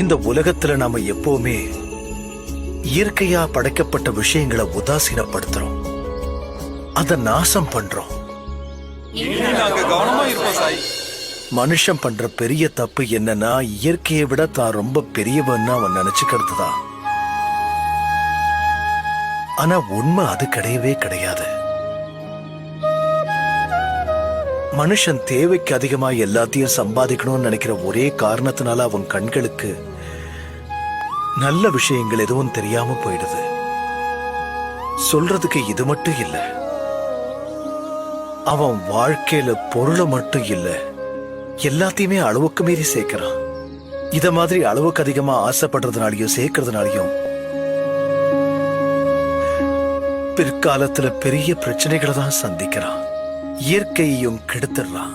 இந்த உலகத்துல நாம எப்பவுமே இயற்கையா படைக்கப்பட்ட விஷயங்களை உதாசீனப்படுத்துறோம். அத நாசம் பண்றோம். மனுஷன் பண்ற பெரிய தப்பு என்னன்னா இயற்கையை விட தான் ரொம்ப பெரியவன்னு அவன் நினைச்சுக்கிறது தான் ஆனா உண்மை அது கிடையவே கிடையாது. மனுஷன் தேவைக்கு அதிகமா எல்லாத்தையும் சம்பாதிக்கணும்னு நினைக்கிற ஒரே காரணத்தினால அவன் கண்களுக்கு நல்ல விஷயங்கள் எதுவும் தெரியாம போயிடுது. சொல்றதுக்கு இது மட்டும் இல்ல. அவன் வாழ்க்கையில பொருளை மட்டும் இல்ல எல்லாத்தையுமே அளவுக்கு மீறி சேர்க்கிறான். இத மாதிரி அளவுக்கு அதிகமா ஆசைப்படுறதுனாலயும் சேர்க்கறதுனாலயும் பிற்காலத்துல பெரிய பிரச்சனைகளை தான் சந்திக்கிறான். இயற்கையையும் கெடுத்துடுறான்.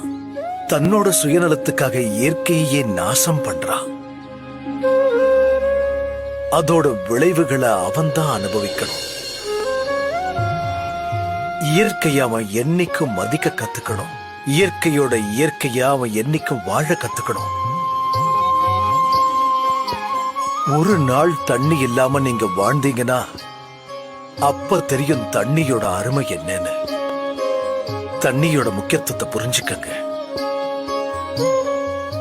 தன்னோட சுயநலத்துக்காக இயற்கையே நாசம் பண்றான். அதோட விளைவுகளை அவன்தான் அனுபவிக்கணும். இயற்கையை அவன் என்னைக்கும் மதிக்க கத்துக்கணும். இயற்கையோட இயற்கையா அவன் என்னைக்கும் வாழ கத்துக்கணும். ஒரு நாள் தண்ணி இல்லாம நீங்க வாழ்ந்தீங்கன்னா அப்ப தெரியும் தண்ணியோட அருமை என்னன்னு. தண்ணியோட முக்கியத்துவத்தை புரிஞ்சுக்கங்க.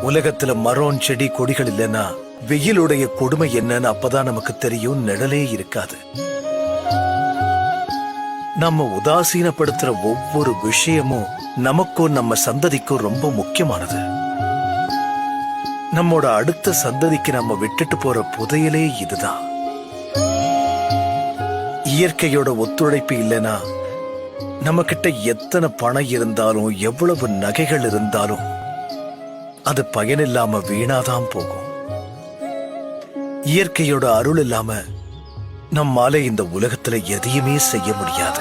உலகத்துல மரம் செடி கொடிகள் இல்லைன்னா வெயிலுடைய கொடுமை என்னன்னு அப்பதான் நமக்கு தெரியும் நிழலே இருக்காது. நம்ம உதாசீனப்படுத்துற ஒவ்வொரு விஷயமும் நமக்கும் நம்ம சந்ததிக்கும் ரொம்ப முக்கியமானது. நம்மோட அடுத்த சந்ததிக்கு நம்ம விட்டுட்டு போற புதையலே இதுதான். இயற்கையோட ஒத்துழைப்பு இல்லைன்னா நம்ம கிட்ட எத்தனை பணம் இருந்தாலும் எவ்வளவு நகைகள் இருந்தாலும் அது பயனில்லாம வீணாதான் போகும். இயற்கையோட அருள் இல்லாம நம்மால இந்த உலகத்துல எதையுமே செய்ய முடியாது.